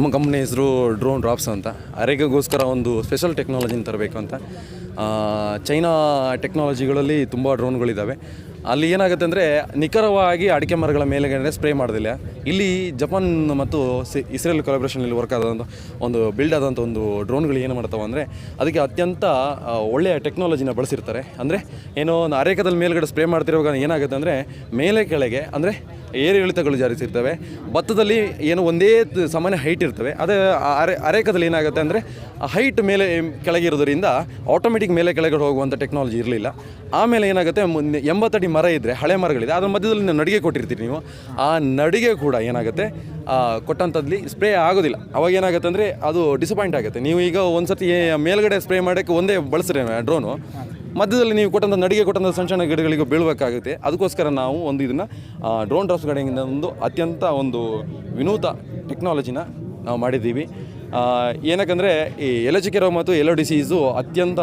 ನಮ್ಮ ಕಂಪ್ನಿ ಹೆಸರು drone drops ಅಂತ. ಅರೆಗೆಗೋಸ್ಕರ ಒಂದು ಸ್ಪೆಷಲ್ ಟೆಕ್ನಾಲಜಿನ ತರಬೇಕು ಅಂತ. ಚೈನಾ ಟೆಕ್ನಾಲಜಿಗಳಲ್ಲಿ ತುಂಬ ಡ್ರೋನ್ಗಳಿದ್ದಾವೆ ಅಲ್ಲಿ ಏನಾಗುತ್ತೆ ಅಂದರೆ ನಿಖರವಾಗಿ ಅಡಿಕೆ ಮರಗಳ ಮೇಲೆಗಡೆ ಸ್ಪ್ರೇ ಮಾಡೋದಿಲ್ಲ. ಇಲ್ಲಿ ಜಪಾನ್ ಮತ್ತು ಇಸ್ರೇಲ್ ಕೊಲಾಬ್ರೇಷನಲ್ಲಿ ವರ್ಕ್ ಆದಂಥ ಒಂದು ಬಿಲ್ಡ್ ಆದಂಥ ಒಂದು ಡ್ರೋನ್ಗಳು ಏನು ಮಾಡ್ತಾವೆ ಅಂದರೆ ಅದಕ್ಕೆ ಅತ್ಯಂತ ಒಳ್ಳೆಯ ಟೆಕ್ನಾಲಜಿನ ಬಳಸಿರ್ತಾರೆ. ಅಂದರೆ ಏನೋ ಒಂದು ಅರೇಕದಲ್ಲಿ ಮೇಲುಗಡೆ ಸ್ಪ್ರೇ ಮಾಡ್ತಿರುವಾಗ ಏನಾಗುತ್ತೆ ಅಂದರೆ ಮೇಲೆ ಕೆಳಗೆ, ಅಂದರೆ ಏರಿಳಿತಗಳು ಜಾರಿಸಿರ್ತವೆ. ಭತ್ತದಲ್ಲಿ ಏನು ಒಂದೇ ಸಮಾನ ಹೈಟ್ ಇರ್ತವೆ. ಅದು ಅರೆ, ಅರೇಕದಲ್ಲಿ ಏನಾಗುತ್ತೆ ಅಂದರೆ ಹೈಟ್ ಮೇಲೆ ಕೆಳಗೆ ಇರೋದ್ರಿಂದ ಆಟೋಮೆಟಿಕ್ ಮೇಲೆ ಕೆಳಗಡೆ ಹೋಗುವಂಥ ಟೆಕ್ನಾಲಜಿ ಇರಲಿಲ್ಲ. ಆಮೇಲೆ ಏನಾಗುತ್ತೆ ಎಂಬತ್ತಡಿ ಮರ ಇದ್ದರೆ ಹಳೆ ಮರಗಳಿದೆ, ಅದರ ಮಧ್ಯದಲ್ಲಿ ನೀವು ನಡಿಗೆ ಕೊಟ್ಟಿರ್ತೀರಿ ನೀವು. ಆ ನಡಿಗೆ ಕೂಡ ಏನಾಗುತ್ತೆ ಕೊಟ್ಟಂಥದ್ಲಿ ಸ್ಪ್ರೇ ಆಗೋದಿಲ್ಲ. ಅವಾಗ ಏನಾಗುತ್ತೆ ಅಂದರೆ, ಅದು ಡಿಸಪಾಯಿಂಟ್ ಆಗುತ್ತೆ. ನೀವು ಈಗ ಒಂದು ಸತಿ ಮೇಲ್ಗಡೆ ಸ್ಪ್ರೇ ಮಾಡೋಕ್ಕೆ ಒಂದೇ ಬಳಸ್ರಿ ಡ್ರೋನು ಮಧ್ಯದಲ್ಲಿ ನೀವು ಕೊಟ್ಟಂಥ ನಡಿಗೆ ಕೊಟ್ಟಂಥ ಸಣ್ಣ ಸಣ್ಣ ಗಿಡಗಳಿಗೂ ಬೀಳಬೇಕಾಗುತ್ತೆ. ಅದಕ್ಕೋಸ್ಕರ ನಾವು ಒಂದು ಇದನ್ನು ಡ್ರೋನ್ ಡ್ರಾಪ್ಸ್ ಕಡೆಯಿಂದ ಒಂದು ಅತ್ಯಂತ ಒಂದು ವಿನೂತ ಟೆಕ್ನಾಲಜಿನ ನಾವು ಮಾಡಿದ್ದೀವಿ. ಏನಕ್ಕಂದರೆ ಈ ಎಲಚಿಕೆ ರೋಗ ಮತ್ತು ಎಲ್ಲೋ ಡಿಸೀಸು ಅತ್ಯಂತ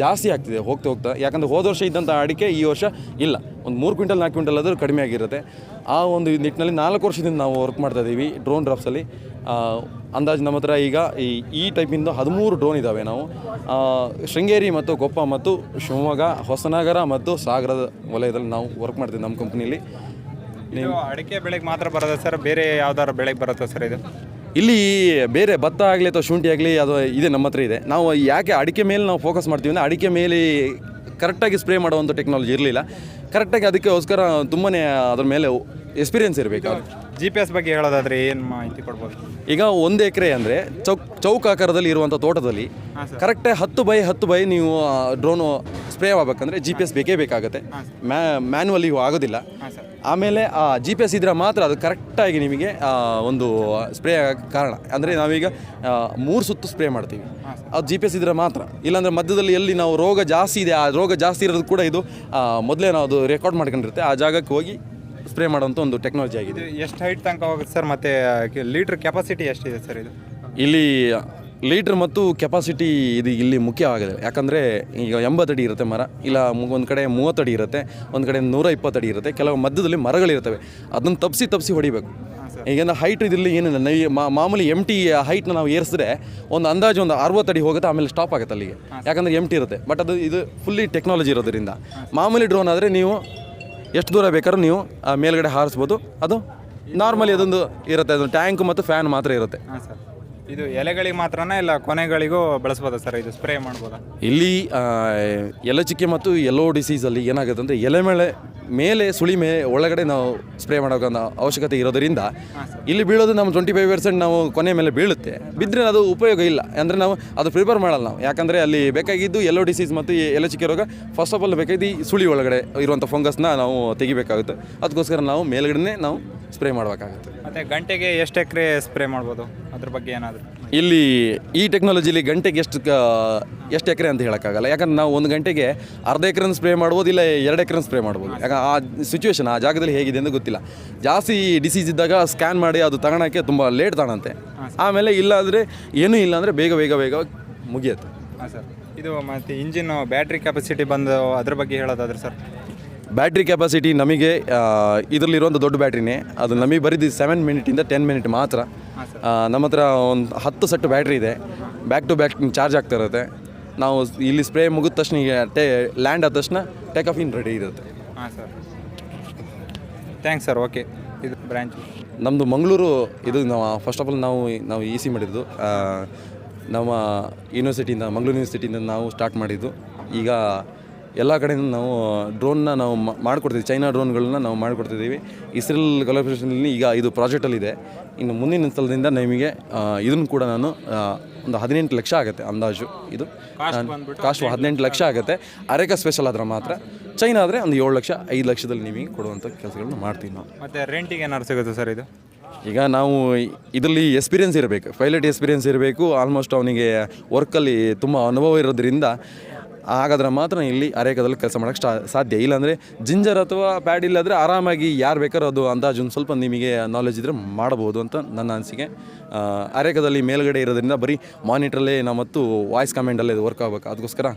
ಜಾಸ್ತಿ ಆಗ್ತಿದೆ, ಹೋಗ್ತಾ ಹೋಗ್ತಾ. ಯಾಕಂದರೆ ಹೋದ ವರ್ಷ ಇದ್ದಂಥ ಅಡಿಕೆ ಈ ವರ್ಷ ಇಲ್ಲ. ಒಂದು ಮೂರು ಕ್ವಿಂಟಲ್, ನಾಲ್ಕು ಕ್ವಿಂಟಲ್ ಆದರೂ ಕಡಿಮೆ ಆಗಿರುತ್ತೆ. ಆ ಒಂದು ನಿಟ್ಟಿನಲ್ಲಿ ನಾಲ್ಕು ವರ್ಷದಿಂದ ನಾವು ವರ್ಕ್ ಮಾಡ್ತಾ ಇದ್ದೀವಿ ಡ್ರೋನ್ ಡ್ರಾಪ್ಸಲ್ಲಿ ಅಂದಾಜು ನಮ್ಮ ಹತ್ರ ಈಗ ಈ ಈ ಟೈಪಿಂದ ಹದಿಮೂರು ಡ್ರೋನ್ ಇದ್ದಾವೆ ನಾವು. ಶೃಂಗೇರಿ ಮತ್ತು ಕೊಪ್ಪ ಮತ್ತು ಶಿವಮೊಗ್ಗ, ಹೊಸನಗರ ಮತ್ತು ಸಾಗರದ ವಲಯದಲ್ಲಿ ನಾವು ವರ್ಕ್ ಮಾಡ್ತೀವಿ ನಮ್ಮ ಕಂಪ್ನಿಯಲ್ಲಿ ನೀವು ಅಡಿಕೆ ಬೆಳೆಗೆ ಮಾತ್ರ ಬರುತ್ತೆ ಸರ್? ಬೇರೆ ಯಾವ್ದಾದ್ರು ಬೆಳೆಗೆ ಬರುತ್ತಾ ಸರ್ ಇದು? ಇಲ್ಲಿ ಬೇರೆ ಭತ್ತ ಆಗಲಿ ಅಥವಾ ಶುಂಠಿ ಆಗಲಿ ಅದು ಇದೆ ನಮ್ಮ ಹತ್ರ ಇದೆ. ನಾವು ಯಾಕೆ ಅಡಿಕೆ ಮೇಲೆ ನಾವು ಫೋಕಸ್ ಮಾಡ್ತೀವಿ ಅಂದರೆ ಅಡಿಕೆ ಮೇಲೆ ಕರೆಕ್ಟಾಗಿ ಸ್ಪ್ರೇ ಮಾಡುವಂಥ ಟೆಕ್ನಾಲಜಿ ಇರಲಿಲ್ಲ. ಕರೆಕ್ಟಾಗಿ ಅದಕ್ಕೋಸ್ಕರ ತುಂಬಾ ಅದ್ರ ಮೇಲೆ ಎಕ್ಸ್ಪೀರಿಯನ್ಸ್ ಇರಬೇಕು ಜಿ ಪಿ ಎಸ್ ಬಗ್ಗೆ ಹೇಳೋದಾದ್ರೆ ಏನು ಮಾಹಿತಿ ಕೊಡ್ಬೋದು? ಈಗ ಒಂದು ಎಕರೆ ಅಂದರೆ ಚೌಕ್ ಚೌಕಾಕಾರದಲ್ಲಿ ಇರುವಂಥ ತೋಟದಲ್ಲಿ ಕರೆಕ್ಟಾಗಿ ಹತ್ತು ಬೈ ಹತ್ತು ಬೈ ನೀವು ಡ್ರೋನು ಸ್ಪ್ರೇ ಆಗ್ಬೇಕಂದ್ರೆ ಜಿ ಪಿ ಎಸ್ ಬೇಕೇ ಬೇಕಾಗುತ್ತೆ. ಮ್ಯಾ ಮ್ಯಾನ್ಯುವಲಿ ಆಗೋದಿಲ್ಲ. ಆಮೇಲೆ ಆ ಜಿ ಪಿ ಎಸ್ ಇದ್ರೆ ಮಾತ್ರ ಅದು ಕರೆಕ್ಟಾಗಿ ನಿಮಗೆ ಒಂದು ಸ್ಪ್ರೇ ಆಗಕ್ಕೆ ಕಾರಣ. ಅಂದರೆ ನಾವೀಗ ಮೂರು ಸುತ್ತು ಸ್ಪ್ರೇ ಮಾಡ್ತೀವಿ. ಅದು ಜಿ ಪಿ ಎಸ್ ಇದ್ರೆ ಮಾತ್ರ. ಇಲ್ಲಾಂದರೆ ಮಧ್ಯದಲ್ಲಿ ಎಲ್ಲಿ ನಾವು ರೋಗ ಜಾಸ್ತಿ ಇದೆ ಆ ರೋಗ ಜಾಸ್ತಿ ಇರೋದು ಕೂಡ ಇದು ಮೊದಲೇ ನಾವು ಅದು ರೆಕಾರ್ಡ್ ಮಾಡ್ಕೊಂಡಿರುತ್ತೆ. ಆ ಜಾಗಕ್ಕೆ ಹೋಗಿ ಸ್ಪ್ರೇ ಮಾಡೋಂಥ ಒಂದು ಟೆಕ್ನಾಲಜಿ ಆಗಿದೆ. ಎಷ್ಟು ಹೈಟ್ ತನಕ ಹೋಗುತ್ತೆ ಸರ್? ಮತ್ತು ಲೀಟ್ರ್ ಕೆಪಾಸಿಟಿ ಎಷ್ಟಿದೆ ಸರ್ ಇದು? ಇಲ್ಲಿ ಲೀಟ್ರ್ ಮತ್ತು ಕೆಪಾಸಿಟಿ ಇದು ಇಲ್ಲಿ ಮುಖ್ಯ ಆಗಿದೆ. ಯಾಕಂದರೆ ಈಗ ಎಂಬತ್ತಡಿ ಇರುತ್ತೆ ಮರ ಇಲ್ಲ ಒಂದು ಕಡೆ ಮೂವತ್ತಡಿ ಇರುತ್ತೆ ಒಂದು ಕಡೆ ನೂರ ಇಪ್ಪತ್ತಡಿ ಇರುತ್ತೆ ಕೆಲವು ಮಧ್ಯದಲ್ಲಿ ಮರಗಳಿರ್ತವೆ ಅದನ್ನು ತಪ್ಪಿಸಿ ತಪ್ಪಿಸಿ ಹೊಡಿಬೇಕು. ಈಗಿನ ಹೈಟ್ ಇದಿರಲಿ ಏನಿಲ್ಲ. ನೈ ಮಾಮೂಲಿ ಎಂ ಟಿ ಹೈಟ್ನ ನಾವು ಏರಿಸಿದ್ರೆ ಒಂದು ಅಂದಾಜು ಒಂದು ಅರವತ್ತಡಿ ಹೋಗುತ್ತೆ ಆಮೇಲೆ ಸ್ಟಾಪ್ ಆಗುತ್ತೆ ಅಲ್ಲಿಗೆ. ಯಾಕಂದರೆ ಎಂ ಟಿ ಇರುತ್ತೆ. ಬಟ್ ಅದು ಇದು ಫುಲ್ಲಿ ಟೆಕ್ನಾಲಜಿ ಇರೋದ್ರಿಂದ. ಮಾಮೂಲಿ ಡ್ರೋನ್ ಆದರೆ ನೀವು ಎಷ್ಟು ದೂರ ಬೇಕಾದ್ರೂ ನೀವು ಮೇಲ್ಗಡೆ ಹಾರಿಸ್ಬೋದು. ಅದು ನಾರ್ಮಲಿ ಅದೊಂದು ಇರುತ್ತೆ. ಅದು ಟ್ಯಾಂಕ್ ಮತ್ತು ಫ್ಯಾನ್ ಮಾತ್ರ ಇರುತ್ತೆ. ಹಾಂ ಸರ್. ಇದು ಎಲೆಗಳಿಗೆ ಮಾತ್ರನಾ ಇಲ್ಲ ಕೊನೆಗಳಿಗೂ ಬಳಸ್ಬೋದಾ ಸರ್? ಇದು ಸ್ಪ್ರೇ ಮಾಡ್ಬೋದಾ? ಇಲ್ಲಿ ಆ, ಎಲೆಚಿಕ್ಕೆ ಮತ್ತು ಎಲ್ಲೋ ಡಿಸೀಸಲ್ಲಿ ಏನಾಗುತ್ತೆ ಅಂದರೆ ಎಲೆ ಮೇಲೆ ಮೇಲೆ ಸುಳಿ ಮೇಲೆ ಒಳಗಡೆ ನಾವು ಸ್ಪ್ರೇ ಮಾಡೋಕೆ ಅವಶ್ಯಕತೆ ಇರೋದರಿಂದ ಇಲ್ಲಿ ಬೀಳೋದು ನಮ್ಮ ಟ್ವೆಂಟಿ ಫೈವ್ ಪರ್ಸೆಂಟ್ ನಾವು ಕೊನೆ ಮೇಲೆ ಬೀಳುತ್ತೆ. ಬಿದ್ದರೆ ಅದು ಉಪಯೋಗ ಇಲ್ಲ. ಅಂದರೆ ನಾವು ಅದು ಪ್ರಿಪೇರ್ ಮಾಡಲ್ಲ ನಾವು. ಯಾಕಂದರೆ ಅಲ್ಲಿ ಬೇಕಾಗಿದ್ದು ಎಲ್ಲೋ ಡಿಸೀಸ್ ಮತ್ತು ಈ ಎಲೆಚಿಕ್ಕೆ ರೋಗ ಫಸ್ಟ್ ಆಫ್ ಆಲ್ ಬೇಕಾಗಿದ್ದು ಈ ಸುಳಿ ಒಳಗಡೆ ಇರುವಂಥ ಫಂಗಸ್ನ ನಾವು ತೆಗಿಬೇಕಾಗುತ್ತೆ. ಅದಕ್ಕೋಸ್ಕರ ನಾವು ಮೇಲ್ಗಡೆನೇ ನಾವು ಸ್ಪ್ರೇ ಮಾಡಬೇಕಾಗುತ್ತೆ. ಮತ್ತು ಗಂಟೆಗೆ ಎಷ್ಟು ಎಕರೆ ಸ್ಪ್ರೇ ಮಾಡ್ಬೋದು? ಅದ್ರ ಬಗ್ಗೆ ಏನಾದರೂ? ಇಲ್ಲಿ ಈ ಟೆಕ್ನಾಲಜಿಲಿ ಗಂಟೆಗೆ ಎಷ್ಟು ಎಷ್ಟು ಎಕರೆ ಅಂತ ಹೇಳೋಕ್ಕಾಗಲ್ಲ. ಯಾಕಂದ್ರೆ ನಾವು ಒಂದು ಗಂಟೆಗೆ ಅರ್ಧ ಎಕರೆ ಸ್ಪ್ರೇ ಮಾಡ್ಬೋದು ಇಲ್ಲ ಎರಡು ಎಕರೆ ಸ್ಪ್ರೇ ಮಾಡ್ಬೋದು. ಯಾಕಂದ್ರೆ ಆ ಸಿಚುವೇಶನ್ ಆ ಜಾಗದಲ್ಲಿ ಹೇಗಿದೆ ಅಂತ ಗೊತ್ತಿಲ್ಲ. ಜಾಸ್ತಿ ಡಿಸೀಸ್ ಇದ್ದಾಗ ಸ್ಕ್ಯಾನ್ ಮಾಡಿ ಅದು ತಗೊಳಕ್ಕೆ ತುಂಬ ಲೇಟ್ ತಾಣಂತೆ ಆಮೇಲೆ ಇಲ್ಲಾಂದರೆ ಏನೂ ಇಲ್ಲ ಅಂದರೆ ಬೇಗ ಬೇಗ ಬೇಗ ಮುಗಿಯುತ್ತೆ. ಹಾಂ ಸರ್. ಇದು ಮತ್ತು ಇಂಜಿನ್ ಬ್ಯಾಟ್ರಿ ಕೆಪಾಸಿಟಿ ಬಂದು ಅದ್ರ ಬಗ್ಗೆ ಹೇಳೋದಾದ್ರೆ ಸರ್? ಬ್ಯಾಟ್ರಿ ಕೆಪಾಸಿಟಿ ನಮಗೆ ಇದರಲ್ಲಿರುವಂಥ ದೊಡ್ಡ ಬ್ಯಾಟ್ರಿನೇ ಅದು ನಮಗೆ ಬರೀದು ಸೆವೆನ್ ಮಿನಿಟಿಂದ ಟೆನ್ ಮಿನಿಟ್ ಮಾತ್ರ. ನಮ್ಮ ಹತ್ರ ಒಂದು ಹತ್ತು ಸೆಟ್ ಬ್ಯಾಟ್ರಿ ಇದೆ. ಬ್ಯಾಕ್ ಟು ಬ್ಯಾಕ್ ಚಾರ್ಜ್ ಆಗ್ತಾ ಇರುತ್ತೆ. ನಾವು ಇಲ್ಲಿ ಸ್ಪ್ರೇ ಮುಗಿದ ತಕ್ಷಣ ಈಗ ಟೇ ಲ್ಯಾಂಡ್ ಆದ ತಕ್ಷಣ ಟೇಕ್ ಆಫ್ ಇನ್ ರೆಡಿ ಇರುತ್ತೆ. ಹಾಂ ಸರ್. ಥ್ಯಾಂಕ್ಸ್ ಸರ್ ಓಕೆ ಇದು ಬ್ರ್ಯಾಂಚ್ ನಮ್ಮದು ಮಂಗಳೂರು ಇದು ನಾವು ಫಸ್ಟ್ ಆಫ್ ಆಲ್ ನಾವು ನಾವು ಇ ಸಿ ಮಾಡಿದ್ದು. ನಮ್ಮ ಯೂನಿವರ್ಸಿಟಿಯಿಂದ ಮಂಗಳೂರು ಯೂನಿವರ್ಸಿಟಿಯಿಂದ ನಾವು ಸ್ಟಾರ್ಟ್ ಮಾಡಿದ್ದು. ಈಗ ಎಲ್ಲ ಕಡೆಯಿಂದ ನಾವು ಡ್ರೋನ್ನ ನಾವು ಮಾಡಿಕೊಡ್ತೀವಿ ಚೈನಾ ಡ್ರೋನ್ಗಳನ್ನ ನಾವು ಮಾಡಿಕೊಡ್ತಿದ್ದೀವಿ. ಇಸ್ರೇಲ್ ಕೊಲಾಬ್ರೇಷನಲ್ಲಿ ಈಗ ಇದು ಪ್ರಾಜೆಕ್ಟಲ್ಲಿದೆ ಇನ್ನು ಮುಂದಿನ ಸ್ಥಳದಿಂದ ನಿಮಗೆ ಇದನ್ನು ಕೂಡ ನಾನು ಒಂದು ಹದಿನೆಂಟು ಲಕ್ಷ ಆಗುತ್ತೆ ಅಂದಾಜು ಇದು. ಕಾಸ್ಟ್ ಹದಿನೆಂಟು ಲಕ್ಷ ಆಗುತ್ತೆ. ಅರೆಕ ಸ್ಪೆಷಲ್ ಆದರೆ ಮಾತ್ರ. ಚೈನಾ ಆದರೆ ಒಂದು ಏಳು ಲಕ್ಷ ಐದು ಲಕ್ಷದಲ್ಲಿ ನಿಮಗೆ ಕೊಡುವಂಥ ಕೆಲಸಗಳನ್ನ ಮಾಡ್ತೀವಿ ನಾವು. ಮತ್ತು ರೆಂಟಿಗೆ ಏನಾದ್ರು ಸಿಗುತ್ತೆ ಸರ್ ಇದು? ಈಗ ನಾವು ಇದರಲ್ಲಿ ಎಕ್ಸ್ಪೀರಿಯನ್ಸ್ ಇರಬೇಕು. ಪೈಲಟ್ ಎಕ್ಸ್ಪೀರಿಯನ್ಸ್ ಇರಬೇಕು. ಆಲ್ಮೋಸ್ಟ್ ಅವನಿಗೆ ವರ್ಕಲ್ಲಿ ತುಂಬ ಅನುಭವ ಇರೋದ್ರಿಂದ ಹಾಗಾದ್ರೆ ಮಾತ್ರ ಇಲ್ಲಿ ಅರೇಕದಲ್ಲಿ ಕೆಲಸ ಮಾಡೋಕ್ಕೆ ಸ್ಟಾ, ಸಾಧ್ಯ. ಇಲ್ಲಾಂದರೆ ಜಿಂಜರ್ ಅಥವಾ ಪ್ಯಾಡ್ ಇಲ್ಲಾದರೆ ಆರಾಮಾಗಿ ಯಾರು ಬೇಕಾದ್ರೂ ಅದು ಅಂದಾಜು ಒಂದು ಸ್ವಲ್ಪ ನಿಮಗೆ ನಾಲೆಜ್ ಇದ್ದರೆ ಮಾಡಬಹುದು ಅಂತ ನನ್ನ ಅನಿಸಿಕೆ. ಅರೇಕದಲ್ಲಿ ಮೇಲ್ಗಡೆ ಇರೋದ್ರಿಂದ ಬರೀ ಮಾನಿಟ್ರಲ್ಲೇ ನಾವು ಮತ್ತು ವಾಯ್ಸ್ ಕಮೆಂಟಲ್ಲೇ ಇದು ವರ್ಕ್ ಆಗಬೇಕು. ಅದಕ್ಕೋಸ್ಕರ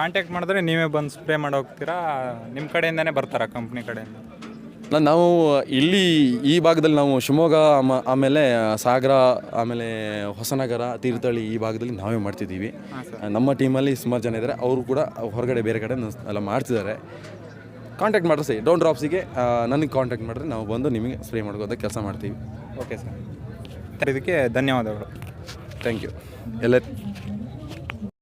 ಕಾಂಟ್ಯಾಕ್ಟ್ ಮಾಡಿದ್ರೆ ನೀವೇ ಬಂದು ಸ್ಪ್ರೇ ಮಾಡೋಗ್ತೀರಾ ನಿಮ್ಮ ಕಡೆಯಿಂದನೇ ಬರ್ತಾರಾ ಕಂಪ್ನಿ ಕಡೆಯಿಂದ? ನಾವು ಇಲ್ಲಿ ಈ ಭಾಗದಲ್ಲಿ ನಾವು ಶಿವಮೊಗ್ಗ ಆಮ- ಆಮೇಲೆ ಸಾಗರ ಆಮೇಲೆ ಹೊಸನಗರ ತೀರ್ಥಹಳ್ಳಿ ಈ ಭಾಗದಲ್ಲಿ ನಾವೇ ಮಾಡ್ತಿದ್ದೀವಿ. ನಮ್ಮ ಟೀಮಲ್ಲಿ ಸುಮಾರು ಜನ ಇದ್ದಾರೆ. ಅವರು ಕೂಡ ಹೊರಗಡೆ ಬೇರೆ ಕಡೆ ಎಲ್ಲ ಮಾಡ್ತಿದ್ದಾರೆ. ಕಾಂಟ್ಯಾಕ್ಟ್ ಮಾಡ್ರಿ ಸರಿ ಡೋನ್ ಡ್ರಾಪ್ಸಿಗೆ ನನಗೆ ಕಾಂಟ್ಯಾಕ್ಟ್ ಮಾಡಿದ್ರೆ ನಾವು ಬಂದು ನಿಮಗೆ ಸ್ಪ್ರೇ ಮಾಡ್ಕೋದ ಕೆಲಸ ಮಾಡ್ತೀವಿ. ಓಕೆ ಸರ್ ಇದಕ್ಕೆ ಧನ್ಯವಾದಗಳು. Thank you. ಎಲ್ಲ